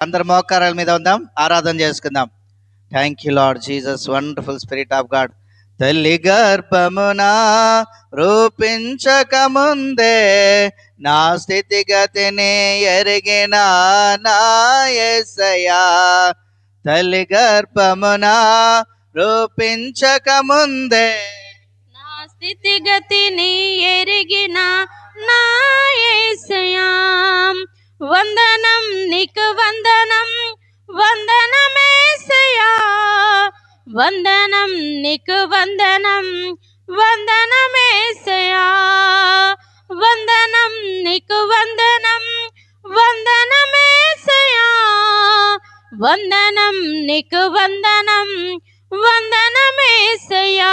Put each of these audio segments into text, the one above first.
అందరు మోకారాల మీద ఉందాం ఆరాధన చేసుకుందాం. Thank you Lord Jesus wonderful spirit of God తల్లి గర్భమున రూపించక ముందే నా స్థితిగతిని ఎరిగిన నాయసయా తల్లి గర్భమున రూపించక ముందే నా స్థితిగతిని ఎరిగిన నాయసయా వందనం నీకు వందనం వందనమేసయా వందనం నీకు వందనం వందనమేసయా వందనం నీకు వందనం వందనమేసయా వందనం నీకు వందనం వందనమేసయా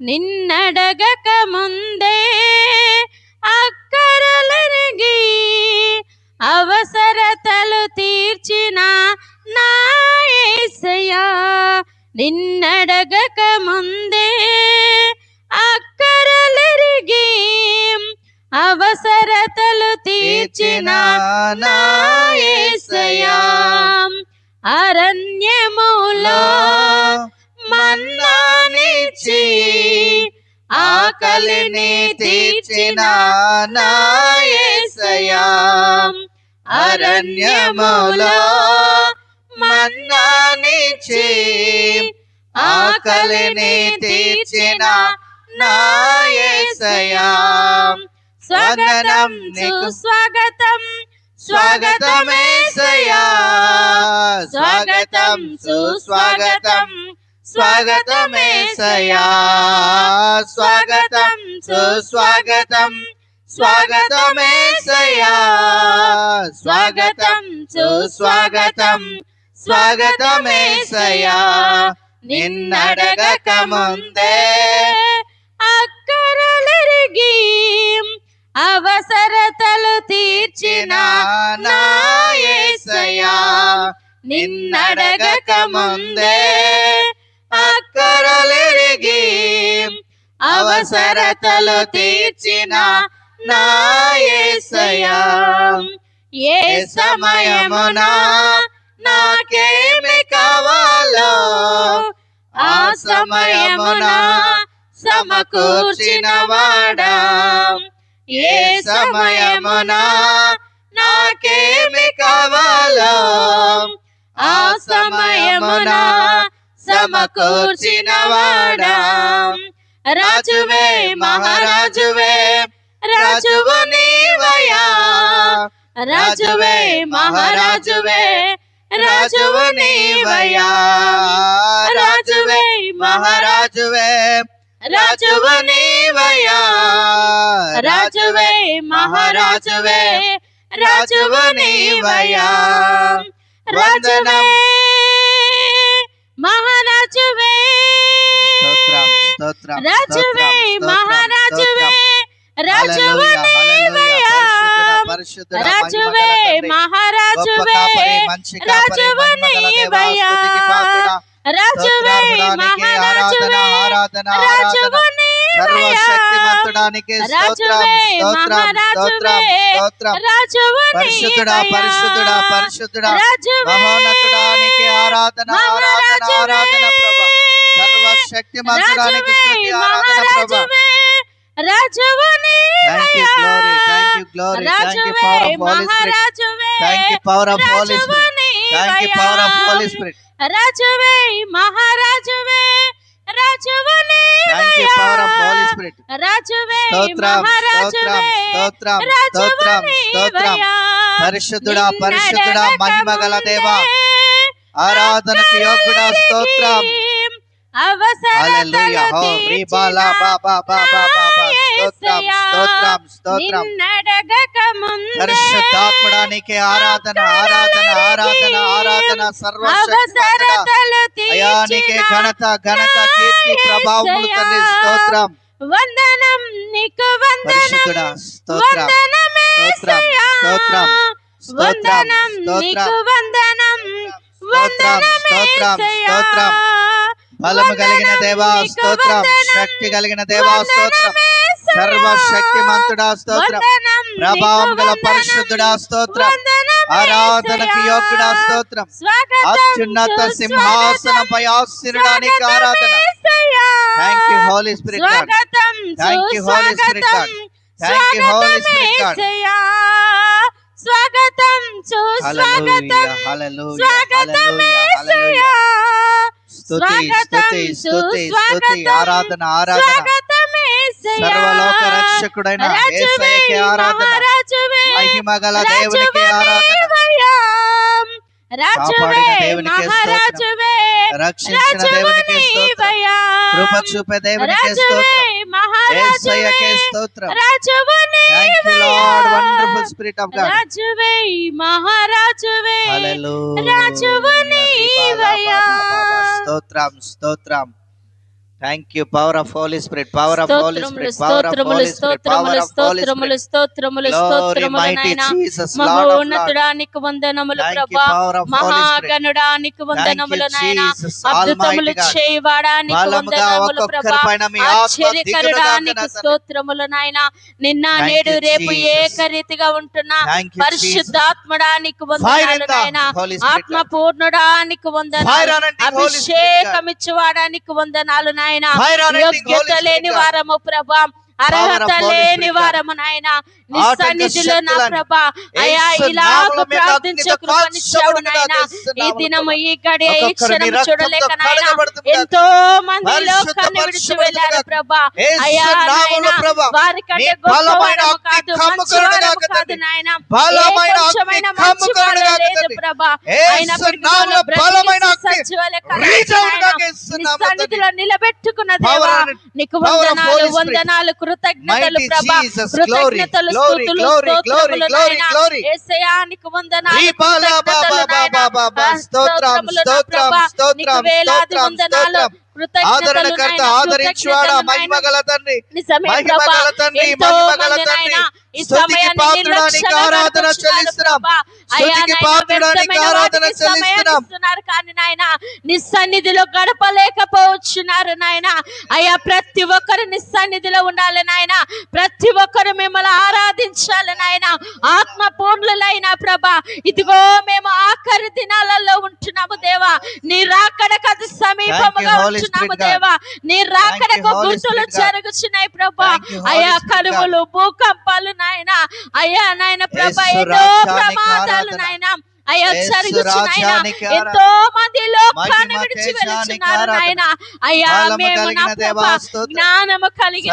నిన్నడగక ముందే అవసరతలు తీర్చిన నా యేసయ్యా నిన్నడగక ముందే అక్కరలెరిగి అవసరతలు తీర్చిన నా యేసయ్యా అరణ్యములో మన్నానిచ్చి ఆకలిని తీర్చిన నా యేసయ్యా అరణ్యములో మన్నానిచ్చి ఆకలిని తీర్చిన నా యేసయ్యా స్వాగతం నీకు. స్వాగతం స్వాగతమేసయ్యా స్వాగతం సుస్వాగతం స్వాగతమేసయ్యా స్వాగతం సుస్వాగతం స్వాగతమేసయ్యా స్వాగతం సుస్వాగతం స్వాగతమేసయ్యా నిన్నడగక ముందే అక్కరలెరిగి అవసరతలు తీర్చిన నాయసయా నిన్నడగక ముందే అక్కరలెరిగి అవసరతలు తీర్చిన నా యేసయ్యా ఏ సమయమున నాకేమి కావాలో ఆ సమయమున సమకూర్చిన వాడా ఏ సమయమున నాకేమి కావాలో ఆ సమయమున సమకూర్చిన వాడా రాజువే మహారాజువే రాజువు నీవయా రాజువే మహారాజువే రాజువు నీవయా రాజువే మహారాజువే రాజువు నీవయా రాజువే మహారాజువే రాజువు నీవయా రాజువే మహారాజువే స్తోత్రం స్తోత్రం రాజువే స్తోత్రం, మహారాజువే స్తోత్రం. రాజువు హల్లెలూయా, హల్లెలూయా. నీవయ్యా పరిశుద్ధుడా, పరిశుద్ధుడా, రాజువే మహిమగల తండ్రి. గొప్ప మహారాజువే కాపరి, మంచి కాపరి, రాజువు మహిమగల దేవా, నీవయ్యా స్తుతికి పాత్రుడా. రాజువే స్తోత్రార్హుడానికి ఆరాధన మహారాజువే ఆరాధన రాజువు ఆరాధన నీవయ్యా సర్వశక్తిమంతుడానికి స్తోత్రం రాజువే స్తోత్రం స్తోత్రం మహారాజువే స్తోత్రం రాజువు పరిశుద్ధుడా నీవయ్యా పరిశుద్ధుడా పరిశుద్ధుడా రాజువే మహోన్నతుడానికి ఆరాధన ఆరాధన ఆరాధన ప్రభా సర్వశక్తిమంతుడానికి స్తుతి ఆరాధన ప్రభా రాజువు thank you glory thank you glory thank you power of Holy Spirit thank you power of Holy Spirit thank you power of Holy Spirit రాజువే మహారాజువే రాజువు thank you power of Holy Spirit రాజువే స్తోత్రం స్తోత్రం మహారాజువే స్తోత్రం రాజువు స్తోత్రం స్తోత్రం నీవయ్యా. పరిశుద్ధుడా పరిశుద్ధుడా నిన్నడగక మహిమగల దేవా ముందే ఆరాధనకు యోగ్యుడా స్తోత్రం హల్లెలూయా హో రీబాలా బా బా బా బా పరిశుద్ధాత్మడానికి ఆరాధన ఆరాధన ఆరాధన ఆరాధన సర్వశక్తిమంతుడా అవసరతలు అయా నీకే తీర్చిన ఘనత ఘనత కీర్తి ప్రభావములు తండ్రి స్తోత్రం. వందనం నీకు వందనం పరిశుద్ధుడా స్తోత్రం స్తోత్రం. స్తోత్రం స్తోత్రం వందనం స్తోత్రం. నీకు వందనం స్తోత్రం స్తోత్రం. స్తోత్రం. బలము కలిగిన దేవా స్తోత్రం. శక్తి కలిగిన దేవా స్తోత్రం. సర్వశక్తిమంతుడా స్తోత్రం ప్రభావం గల. పరిశుద్ధుడా స్తోత్రం. ఆరాధనకు యోగ్యుడా స్తోత్రం అత్యున్నత సింహాసనంపై ఆశీనుడానికి ఆరాధన థ్యాంక్ యూ హోలీ స్పిరిట్ స్వాగతం Holy Spirit God. Thank you, Holy Spirit God. స్వాగతం హల్లెలూయా స్వాగతం యేసయ్యా. స్తుతి స్వాగతం, స్తుతి స్తుతి స్తుతి సుస్వాగతం, ఆరాధన ఆరాధన. సర్వలోక రక్షకుడైన యేసయ్యకే ఆరాధన మహారాజువే, మహిమ గల దేవునికి రాజువే ఆరాధన. రాజువే. మహారాజువే రక్షించిన దేవునికి స్తోత్రం నీవయ్యా. కృప చూపే దేవునికి రాజువే స్తోత్రం మహారాజువే యేసయ్యకే స్తోత్రం రాజువు thank wonderful spirit of God రాజువే మహారాజువే. హల్లెలూయా రాజువు నీవయ్యా. స్తోత్రం స్తోత్రం. Thank you power of Holy Spirit power of Holy Spirit power of Holy Spirit power of Holy Spirit స్తోత్రములు స్తోత్రములు నాయనా. మహోన్నతుడానికి వందనములు ప్రభా. మహాగణుడానికి వందనములు నాయనా. అద్భుతములు చేయవాడానికి వందనములు ప్రభా. ఆశ్చర్యకరుడానికి స్తోత్రములు నాయన. నిన్న నేడు రేపు. ఏకరీతిగా ఉంటున్నా పరిశుద్ధాత్మడానికి వందనాలు నాయన. ఆత్మ పూర్ణుడానికి వందనాలు. అభిషేకం ఇచ్చేవాడానికి వందనాలు నాయన అనండి యోగ్యత లేని వారము ప్రభా. అర్హత లేని. వారము నాయన నీ సన్నిధిలో నా ప్రభా అయా ఇలాగ మీకు ప్రార్థించే కృపనిచ్చావు నాయన ఈ దినము ఈ గడియ ఈ రక్తంతో చూడలేక నాయన. ఎంతో మంది లోకాన్ని విడిచి. వెళ్ళారు ప్రభా నామములో నాయన వారి కంటే గొప్పవారము కాదు మంచివారము కాదు. నాయన కొంచెమైన మంచివారు లేదు. ప్రభా అయినప్పటికీ బలమైన సజీవులే సన్నిధిలో నిలబెట్టుకున్న దేవా నీకు వందనాలు. వందనాలు కృతజ్ఞతలు ప్రభా కృతజ్ఞతలు స్తుతులు స్తోత్రములు నాయనా glory. యేసయ్యా నీకు వందనాలు నాయనా. స్తోత్రములు ప్రభా. నీకు వేలాది. కృతజ్ఞతలు ఆదరణకర్త ఆదరించువాడా మహిమ. గల తండ్రి? మహిమ గల తండ్రి మహిమ గల తండ్రి. సమయాన్ని పాత్రుడానికి ఆరాధన చెల్లిస్తున్నాం. నాయనా, పాత్రుడానికి ఆరాధన చెల్లిస్తున్నాం. కానీ నాయన నీ సన్నిధిలో గడపలేకపోవచ్చున్నారు నాయన. అయ్యా ప్రతి ఒక్కరు నీ సన్నిధిలో ఉండాలి నాయన. ప్రతి ఒక్కరు మిమ్మల్ని ఆరాధించాలి నాయన ఆత్మ పూర్ణులైన ప్రభా ఇదిగో మేము ఆఖరి దినాలలో ఉంటున్నాము దేవా నీ రాకడకు అతి సమీపముగా ఉంటున్నాము. దేవా నీ రాకడకు God. జరుగుచున్నాయి ప్రభా God. కరువులు భూకంపాలు నాయన అయ్యా నాయన ప్రభా ఎన్నో రాజ్యానికి ప్రమాదాలు. నాయన అయ్యా ఆరాధన. ఎంతో మహిమ విడిచి వెళ్తున్నారు. నాయన. అయ్యా మేము నా ప్రభా. జ్ఞానము కలిగిన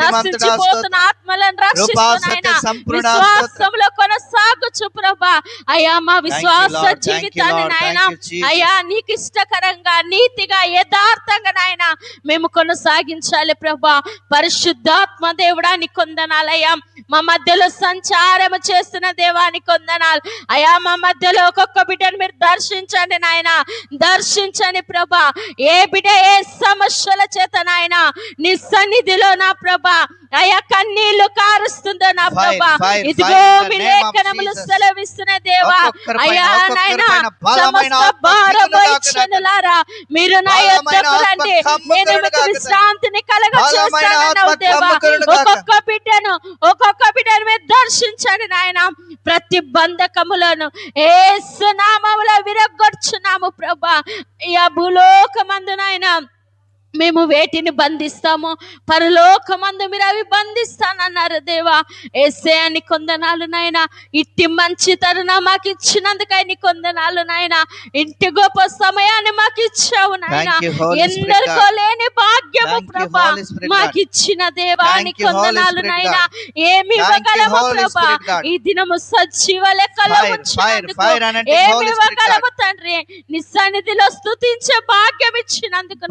నశించిపోతున్న. ఆత్మలను రక్షిస్తున్నాయన విశ్వాసంలో కొనసాగుచు ప్రభా. అయ్యా మా విశ్వాస జీవితాన్ని. నాయన. అయ్యా నీకు ఇష్టకరంగా నీతిగా యథార్థంగా నాయన. మేము కొనసాగించాలి ప్రభా. పరిశుద్ధాత్మ దేవుడాని కొందనాలయ్యా మా మధ్యలో సంచారం చేస్తున్న దేవాని కొందనాలు. అయ్యా మా మధ్యలో ఒక్కొక్క బిడ్డను మీరు దర్శించండి నాయన. దర్శించని ప్రభా. ఏ బిడ ఏ సమస్యల చేత నాయన నీ సన్నిధిలో నా ప్రభా అయ్యా కన్నీళ్ళు కారుస్తుందో నా ప్రభా. ఇదిగో fire in the me name of లేఖనములు Jesus. సెలవిస్తున్న దేవా. అయ్యా నాయన సమస్త ఆత్మ భారం దిగులుగాక వహించనులారా మీరు నా ఆత్మ రండి. నేను మీకు. విశ్రాంతిని కలగ చేస్తానన్నావు దేవా. ఒక్కొక్క బిడ్డను ఒక్కొక్క బిడ్డను మీరు దర్శించండి నాయన. ప్రతి బంధకములను ఏసు నామములో విరగొచ్చున్నాము ప్రభా. యా భూలోకమందు నాయన. మేము వేటిని బంధిస్తాము పరలోకమందు మీరు అవి బంధిస్తానన్నారు దేవా ఏసే అని కొందనాలు నాయన ఇట్టి మంచి తరుణ మాకు ఇచ్చినందుకై నీ కొందనాలు నాయన ఇంటి గొప్ప సమయాన్ని మాకు ఇచ్చావు నాయన ఎందరికో. లేని భాగ్యము ప్రభా మాకు. ఇచ్చిన దేవా నీ కొందనాలు నాయన. ఏమి ఇవ్వగలము ప్రభా. ఈ దినము సజీవ లెక్కలో ఉంచినందుకు ఏమి ఇవ్వగలము తండ్రి నీ సన్నిధిలో స్తుతించే భాగ్యం ఇచ్చినందుకు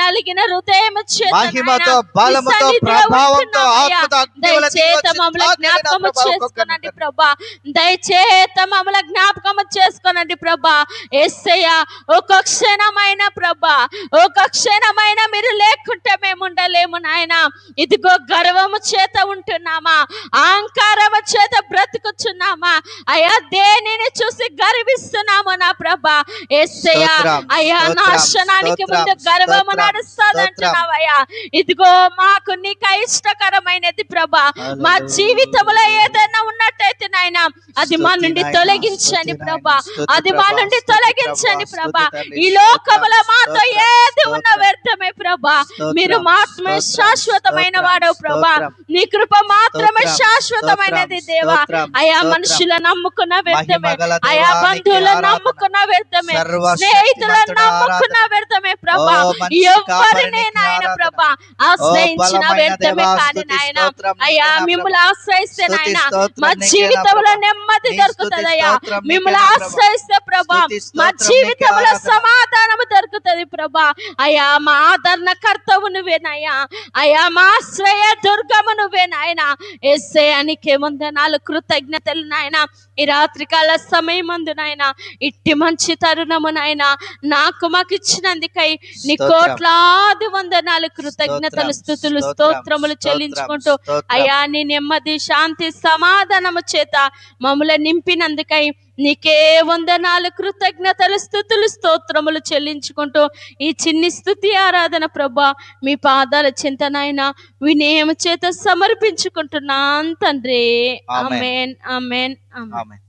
నలిగిన హృదయం చేత మహిమతో, బలముతో, ప్రభావంతో. ఆత్మతో, మమ్మల్ని జ్ఞాపకము చేసుకోనండి. ప్రభా. దయచేత మమ్మల్ని జ్ఞాపకము చేసుకోనండి ప్రభా. ఎస్సయ్య ఒక క్షణమైన ప్రభా ఒక క్షణమైన మీరు లేకుంటే మేము ఉండలేము నాయన. ఇదిగో గర్వము చేత ఉంటున్నామా? అహంకారము చేత బ్రతుకుచున్నామా? అయ్యా దేనిని చూసి గర్విస్తున్నాము నా ప్రభా. ఎస్సయ్య స్తోత్రం, అయ్యా నాశ స్తోత్రం, ముందు గర్వము స్తోత్రం, నడుస్తాదంటున్నావయ్యా ఇదిగో మాకు నీకు ఇష్టకరమైనది ప్రభా మా. జీవితంలో ఏదైనా ఉన్నట్టయితే నాయన అది మా నుండి తొలగించండి ప్రభా అది మా నుండి తొలగించండి ప్రభా, ఈ లోకములో మాతో ఏది ఉన్న. వ్యర్థమే ప్రభా మీరు మాత్రమే శాశ్వతమైన వాడవు ప్రభా. నీ కృప మాత్రమే శాశ్వతమైనది దేవా అయా. మనుషుల నమ్ముకున్న వ్యర్థమే అయా బంధువుల. నమ్ముకున్న వ్యర్థమే స్నేహితులను నమ్ముకున్న వ్యర్థమే ప్రభా ఎవరినే నాయన. ప్రభా ఆశ్రయించిన వ్యర్థమే కాని నాయన అయ్యా మిమ్మల్ని. ఆశ్రయిస్తే నాయన మా జీవితంలో. నెమ్మది దొరుకుతుందయ్యా మిమ్మల్ని. ఆశ్రయిస్తే ప్రభా మా జీవితంలో. సమాధానము దొరుకుతుంది ప్రభా అయ్యా మా ఆదరణ కర్తవు నువ్వేనయ్యా అయ్యా మా ఆశ్రయ దుర్గము నువ్వే నాయన ఎస్సే అనికే వందనాలు కృతజ్ఞతలు నాయన ఈ రాత్రికాల సమయం మందు నాయన ఇట్టి మంచి తరుణము నాయన నాకు మాకు ఇచ్చినందుకై నీ. కోట్లాది వందనాలు కృతజ్ఞతలు స్థుతులు స్తోత్రం, స్తోత్రములు స్తోత్రం, చెల్లించుకుంటూ. అయ్యా నీ నెమ్మది శాంతి సమాధానము చేత మమ్మల్ని నింపినందుకై నీకే వందనాలు కృతజ్ఞతలు స్థుతులు స్తోత్రములు చెల్లించుకుంటూ ఈ చిన్ని స్థుతి ఆరాధన ప్రభా మీ పాదాల చింతనైనా వినయము చేత సమర్పించుకుంటున్నాను తండ్రి ఆమెన్ ఆమెన్ ఆమెన్